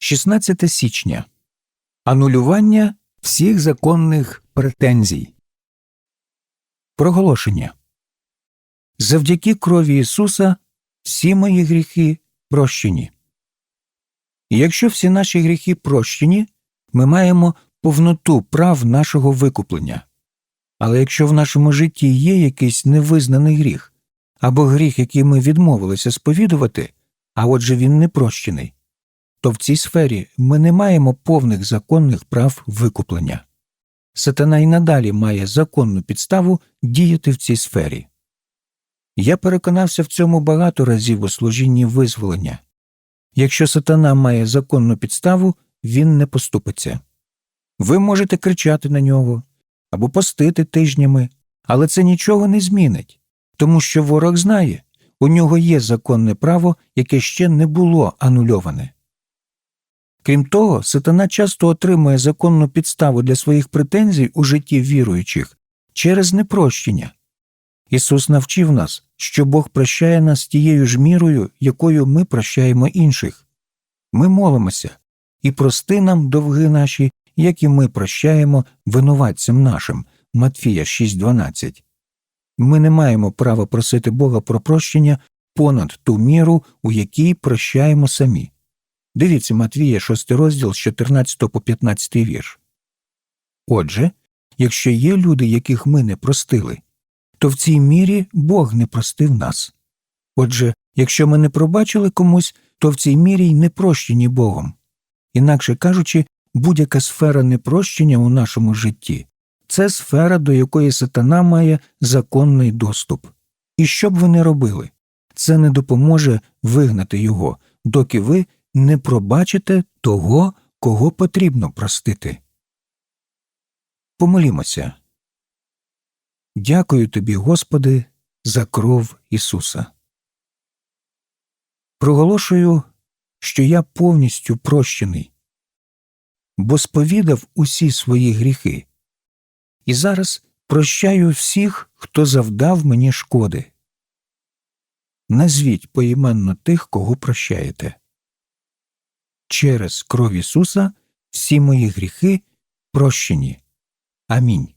16 січня. Анулювання всіх законних претензій. Проголошення. Завдяки крові Ісуса всі мої гріхи прощені. І якщо всі наші гріхи прощені, ми маємо повноту прав нашого викуплення. Але якщо в нашому житті є якийсь невизнаний гріх, або гріх, який ми відмовилися сповідувати, а отже він не прощений, то в цій сфері ми не маємо повних законних прав викуплення. Сатана й надалі має законну підставу діяти в цій сфері. Я переконався в цьому багато разів у служінні визволення. Якщо сатана має законну підставу, він не поступиться. Ви можете кричати на нього або постити тижнями, але це нічого не змінить, тому що ворог знає, у нього є законне право, яке ще не було анульоване. Крім того, сатана часто отримує законну підставу для своїх претензій у житті віруючих через непрощення. Ісус навчив нас, що Бог прощає нас тією ж мірою, якою ми прощаємо інших. Ми молимося і прости нам довги наші, як і ми прощаємо винуватцям нашим. Матфія 6.12. Ми не маємо права просити Бога про прощення понад ту міру, у якій прощаємо самі. Дивіться Матвія 6 розділ з 14 по 15 вірш. Отже, якщо є люди, яких ми не простили, то в цій мірі Бог не простив нас. Отже, якщо ми не пробачили комусь, то в цій мірі й не прощені Богом. Інакше кажучи, будь-яка сфера непрощення у нашому житті це сфера, до якої сатана має законний доступ. І що б ви не робили, це не допоможе вигнати його, доки ви не пробачите того, кого потрібно простити. Помолімося. Дякую тобі, Господи, за кров Ісуса. Проголошую, що я повністю прощений, бо сповідав усі свої гріхи, і зараз прощаю всіх, хто завдав мені шкоди. Назвіть поіменно тих, кого прощаєте. Через кров Ісуса всі мої гріхи прощені. Амінь.